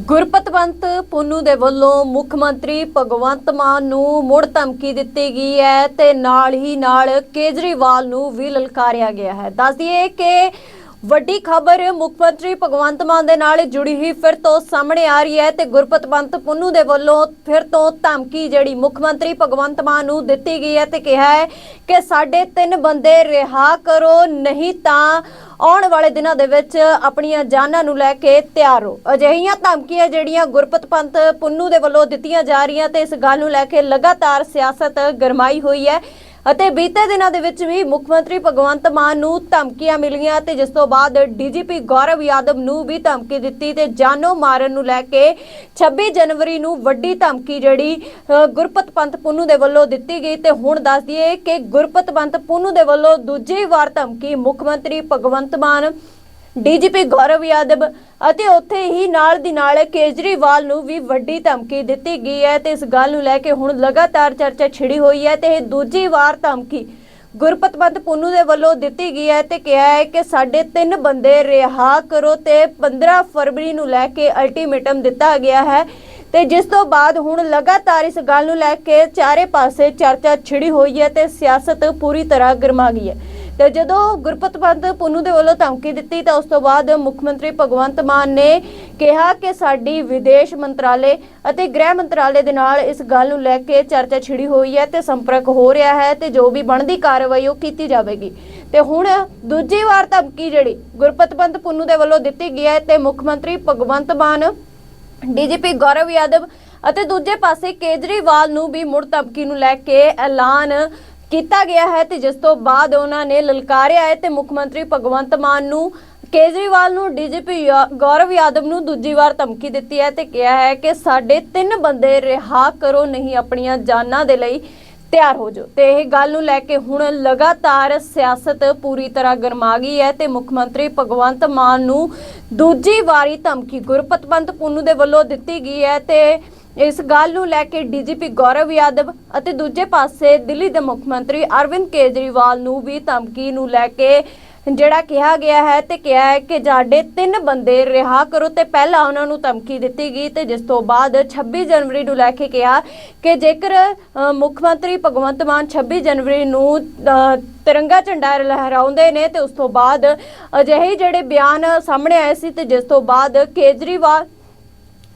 ਗੁਰਪਤਵੰਤ ਪੁੰਨੂ ਦੇ ਵੱਲੋਂ ਮੁੱਖ ਮੰਤਰੀ ਭਗਵੰਤ ਮਾਨ ਨੂੰ ਮੁੜ ਧਮਕੀ ਦਿੱਤੀ ਗਈ ਹੈ ਤੇ ਨਾਲ ਹੀ ਨਾਲ ਕੇਜਰੀਵਾਲ ਨੂੰ ਵੀ ਲਲਕਾਰਿਆ ਗਿਆ ਹੈ। ਦੱਸ ਦਈਏ ਕਿ ਵੱਡੀ ਖਬਰ, ਮੁੱਖ ਮੰਤਰੀ ਭਗਵੰਤ ਮਾਨ ਦੇ ਨਾਲ ਜੁੜੀ ਹੋਈ ਫਿਰ ਤੋਂ ਸਾਹਮਣੇ ਆ ਰਹੀ ਹੈ ਤੇ ਗੁਰਪਤਵੰਤ ਪੁੰਨੂ ਦੇ ਵੱਲੋਂ ਫਿਰ ਤੋਂ ਧਮਕੀ ਜਿਹੜੀ ਮੁੱਖ ਮੰਤਰੀ ਭਗਵੰਤ ਮਾਨ ਨੂੰ ਦਿੱਤੀ ਗਈ ਹੈ ਤੇ ਕਿਹਾ ਹੈ ਕਿ ਸਾਡੇ ਤਿੰਨ ਬੰਦੇ ਰਿਹਾ ਕਰੋ, ਨਹੀਂ ਤਾਂ ਆਉਣ ਵਾਲੇ ਦਿਨਾਂ ਦੇ ਵਿੱਚ ਆਪਣੀਆਂ ਜਾਨਾਂ ਨੂੰ ਲੈ ਕੇ ਤਿਆਰ ਹੋ ਅਜਿਹੀਆਂ ਧਮਕੀਆਂ ਜਿਹੜੀਆਂ ਗੁਰਪਤ ਪੰਤ ਪੁੰਨੂ ਦੇ ਵੱਲੋਂ ਦਿੱਤੀਆਂ ਜਾ ਰਹੀਆਂ ਤੇ ਇਸ ਗੱਲ ਨੂੰ ਲੈ ਕੇ ਲਗਾਤਾਰ ਸਿਆਸਤ ਗਰਮਾਈ ਹੋਈ ਹੈ। ਅਤੇ ਬੀਤੇ ਦਿਨਾਂ ਦੇ ਵਿੱਚ ਵੀ ਮੁੱਖ ਮੰਤਰੀ ਭਗਵੰਤ ਮਾਨ ਨੂੰ ਧਮਕੀਆਂ ਮਿਲੀਆਂ ਤੇ ਜਿਸ ਤੋਂ ਬਾਅਦ ਡੀਜੀਪੀ ਗੌਰਵ ਯਾਦਵ ਨੂੰ ਵੀ ਧਮਕੀ ਦਿੱਤੀ ਤੇ ਜਾਨੋਂ ਮਾਰਨ ਨੂੰ ਲੈ ਕੇ 26 ਜਨਵਰੀ ਨੂੰ ਵੱਡੀ ਧਮਕੀ ਜਿਹੜੀ ਗੁਰਪਤ ਪੰਤ ਪੁੰਨੂ ਦੇ ਵੱਲੋਂ ਦਿੱਤੀ ਗਈ ਤੇ ਹੁਣ ਦੱਸ ਦਈਏ ਕਿ ਗੁਰਪਤ ਪੰਤ ਪੁੰਨੂ ਦੇ ਵੱਲੋਂ ਦੂਜੀ ਵਾਰ ਧਮਕੀ ਮੁੱਖ ਮੰਤਰੀ ਭਗਵੰਤ ਮਾਨ ਡੀਜੀਪੀ ਗੌਰਵ ਯਾਦਵ ਅਤੇ ਉੱਥੇ ਹੀ ਨਾਲ ਦੀ ਨਾਲ ਕੇਜਰੀਵਾਲ ਨੂੰ ਵੀ ਵੱਡੀ ਧਮਕੀ ਦਿੱਤੀ ਗਈ ਹੈ ਤੇ ਇਸ ਗੱਲ ਨੂੰ ਲੈ ਕੇ ਹੁਣ ਲਗਾਤਾਰ ਚਰਚਾ ਛਿੜੀ ਹੋਈ ਹੈ ਤੇ ਇਹ ਦੂਜੀ ਵਾਰ ਧਮਕੀ ਗੁਰਪਤਵੰਤ ਪੁੰਨੂ ਦੇ ਵੱਲੋਂ ਦਿੱਤੀ ਗਈ ਹੈ ਤੇ ਕਿਹਾ ਹੈ ਕਿ ਸਾਡੇ ਤਿੰਨ ਬੰਦੇ ਰਿਹਾ ਕਰੋ ਤੇ 15 ਫਰਵਰੀ ਨੂੰ ਲੈ ਕੇ ਅਲਟੀਮੇਟਮ ਦਿੱਤਾ ਗਿਆ ਹੈ ਤੇ ਜਿਸ ਤੋਂ ਬਾਅਦ ਹੁਣ ਲਗਾਤਾਰ ਇਸ ਗੱਲ ਨੂੰ ਲੈ ਕੇ ਚਾਰੇ ਪਾਸੇ ਚਰਚਾ ਛਿੜੀ ਹੋਈ ਹੈ ਤੇ ਸਿਆਸਤ ਪੂਰੀ ਤਰ੍ਹਾਂ ਗਰਮਾ ਗਈ ਹੈ। ਤੇ ਜਦੋਂ ਗੁਰਪਤ ਪੰਤ ਪੁੰਨੂ ਦੇ ਵੱਲੋਂ ਧਮਕੀ ਦਿੱਤੀ ਤਾਂ ਉਸ ਤੋਂ ਬਾਅਦ ਮੁੱਖ ਮੰਤਰੀ ਭਗਵੰਤ ਮਾਨ ਨੇ ਕਿਹਾ ਕਿ ਸਾਡੀ ਵਿਦੇਸ਼ ਮੰਤਰਾਲੇ ਅਤੇ ਗ੍ਰਹਿ ਮੰਤਰਾਲੇ ਦੇ ਨਾਲ ਇਸ ਗੱਲ ਨੂੰ ਲੈ ਕੇ ਚਰਚਾ ਛਿੜੀ ਹੋਈ ਹੈ ਤੇ ਸੰਪਰਕ ਹੋ ਰਿਹਾ ਹੈ ਤੇ ਜੋ ਵੀ ਬਣਦੀ ਕਾਰਵਾਈ ਉਹ ਕੀਤੀ ਜਾਵੇਗੀ। ਤੇ ਹੁਣ ਦੂਜੀ ਵਾਰ ਧਮਕੀ ਜਿਹੜੀ ਗੁਰਪਤ ਪੰਤ ਪੁੰਨੂ ਦੇ ਵੱਲੋਂ ਦਿੱਤੀ ਗਈ ਹੈ ਤੇ ਮੁੱਖ ਮੰਤਰੀ ਭਗਵੰਤ ਮਾਨ, ਡੀਜੀਪੀ ਗੌਰਵ ਯਾਦਵ ਅਤੇ ਦੂਜੇ ਪਾਸੇ ਕੇਜਰੀਵਾਲ ਨੂੰ ਵੀ ਮੁੜ ਧਮਕੀ ਨੂੰ ਲੈ ਕੇ ਐਲਾਨ ਕੀਤਾ ਗਿਆ ਹੈ ਤੇ ਜਿਸ ਤੋਂ ਬਾਅਦ ਉਹਨਾਂ ਨੇ ਲਲਕਾਰਿਆ ਹੈ ਤੇ ਮੁੱਖ ਮੰਤਰੀ ਭਗਵੰਤ ਮਾਨ ਨੂੰ ਕੇਜਰੀਵਾਲ ਨੂੰ ਡੀਜੀਪੀ ਗੌਰਵ ਯਾਦਵ ਨੂੰ ਦੂਜੀ ਵਾਰ ਧਮਕੀ ਦਿੱਤੀ ਹੈ ਤੇ ਕਿਹਾ ਹੈ ਕਿ ਸਾਡੇ ਤਿੰਨ ਬੰਦੇ ਰਿਹਾ ਕਰੋ, ਨਹੀਂ ਆਪਣੀਆਂ ਜਾਨਾਂ ਦੇ ਲਈ ਤਿਆਰ ਹੋ ਜਾਓ। ਤੇ ਇਹ ਗੱਲ ਨੂੰ ਲੈ ਕੇ ਹੁਣ ਲਗਾਤਾਰ ਸਿਆਸਤ ਪੂਰੀ ਤਰ੍ਹਾਂ ਗਰਮਾ ਗਈ ਹੈ ਤੇ ਮੁੱਖ ਮੰਤਰੀ ਭਗਵੰਤ ਮਾਨ ਨੂੰ ਦੂਜੀ ਵਾਰੀ ਧਮਕੀ ਗੁਰਪਤਵੰਤ ਪੁੰਨੂ ਦੇ ਵੱਲੋਂ ਦਿੱਤੀ ਗਈ ਹੈ ਤੇ ਇਸ ਗੱਲ ਨੂੰ ਲੈ ਕੇ ਡੀਜੀਪੀ ਗੌਰਵ ਯਾਦਵ ਅਤੇ ਦੂਜੇ ਪਾਸੇ ਦਿੱਲੀ ਦੇ ਮੁੱਖ ਮੰਤਰੀ ਅਰਵਿੰਦ ਕੇਜਰੀਵਾਲ ਨੂੰ ਵੀ ਧਮਕੀ ਨੂੰ ਲੈ ਕੇ ਜਿਹੜਾ ਕਿਹਾ ਗਿਆ ਹੈ ਤੇ ਕਿਹਾ ਹੈ ਕਿ ਸਾਡੇ ਤਿੰਨ ਬੰਦੇ ਰਿਹਾ ਕਰੋ ਤੇ ਪਹਿਲਾਂ ਉਹਨਾਂ ਨੂੰ ਧਮਕੀ ਦਿੱਤੀ ਗਈ ਤੇ ਜਿਸ ਤੋਂ ਬਾਅਦ 26 ਜਨਵਰੀ ਨੂੰ ਲੈ ਕੇ ਕਿਹਾ ਕਿ ਜੇਕਰ ਮੁੱਖ ਮੰਤਰੀ ਭਗਵੰਤ ਮਾਨ 26 ਜਨਵਰੀ ਨੂੰ ਤਿਰੰਗਾ ਝੰਡਾ ਲਹਿਰਾਉਂਦੇ ਨੇ ਤੇ ਉਸ ਤੋਂ ਬਾਅਦ ਅਜਿਹੇ ਜਿਹੜੇ ਬਿਆਨ ਸਾਹਮਣੇ ਆਏ ਸੀ ਤੇ ਜਿਸ ਤੋਂ ਬਾਅਦ ਕੇਜਰੀਵਾਲ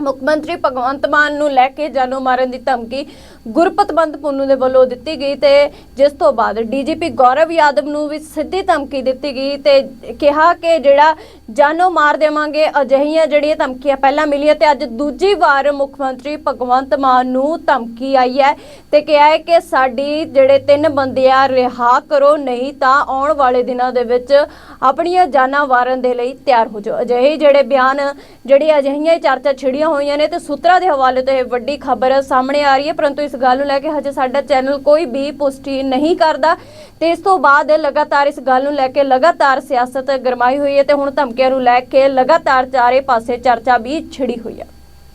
ਮੁੱਖ ਮੰਤਰੀ ਭਗਵੰਤ ਮਾਨ ਨੂੰ ਲੈ ਕੇ ਜਾਨੋਂ ਮਾਰਨ ਦੀ ਧਮਕੀ ਗੁਰਪਤਬੰਦ ਪੁੰਨੂ ਦੇ ਵੱਲੋਂ ਦਿੱਤੀ ਗਈ ਤੇ ਜਿਸ ਤੋਂ ਬਾਅਦ ਡੀਜੀਪੀ ਗੌਰਵ ਯਾਦਵ ਨੂੰ ਵੀ ਸਿੱਧੀ ਧਮਕੀ ਦਿੱਤੀ ਗਈ ਤੇ ਕਿਹਾ ਕਿ ਜਿਹੜਾ ਜਾਨੋਂ ਮਾਰ ਦੇਵਾਂਗੇ, ਅਜਿਹੀਆਂ ਜਿਹੜੀਆਂ ਧਮਕੀਆਂ ਪਹਿਲਾਂ ਮਿਲੀਆਂ ਤੇ ਅੱਜ ਦੂਜੀ ਵਾਰ ਮੁੱਖ ਮੰਤਰੀ ਭਗਵੰਤ ਮਾਨ ਨੂੰ ਧਮਕੀ ਆਈ ਹੈ ਤੇ ਕਿਹਾ ਹੈ ਕਿ ਸਾਡੀ ਜਿਹੜੇ ਤਿੰਨ ਬੰਦੇ ਆ, ਰਿਹਾ ਕਰੋ, ਨਹੀਂ ਤਾਂ ਆਉਣ ਵਾਲੇ ਦਿਨਾਂ ਦੇ ਵਿੱਚ ਆਪਣੀਆਂ ਜਾਨਾਂ ਵਾਰਨ ਦੇ ਲਈ ਤਿਆਰ ਹੋ ਜਾਓ। ਅਜਿਹੇ ਜਿਹੜੇ ਬਿਆਨ, ਜਿਹੜੀ ਅਜਿਹੀਆਂ ਚਰਚਾ ਚਰਚਾ ਛਿੜੀਆਂ ਹੋਈਆਂ ਨੇ ਤੇ ਸੂਤਰਾਂ ਦੇ ਹਵਾਲੇ ਤੋਂ ਇਹ ਵੱਡੀ ਖਬਰ ਸਾਹਮਣੇ ਆ ਰਹੀ ਹੈ। ਪਰੰਤੂ ਇਸ ਗੱਲ ਨੂੰ ਲੈ ਕੇ ਹਜੇ ਸਾਡਾ ਚੈਨਲ ਕੋਈ ਵੀ ਪੁਸ਼ਟੀ ਨਹੀਂ ਕਰਦਾ ਤੇ ਇਸ ਤੋਂ ਬਾਅਦ ਲਗਾਤਾਰ ਇਸ ਗੱਲ ਨੂੰ ਲੈ ਕੇ ਲਗਾਤਾਰ ਸਿਆਸਤ ਗਰਮਾਈ ਹੋਈ ਹੈ ਤੇ ਹੁਣ ਧਮਕੀਆਂ ਨੂੰ ਲੈ ਕੇ ਲਗਾਤਾਰ ਚਾਰੇ ਪਾਸੇ ਚਰਚਾ ਵੀ ਛਿੜੀ ਹੋਈ ਹੈ।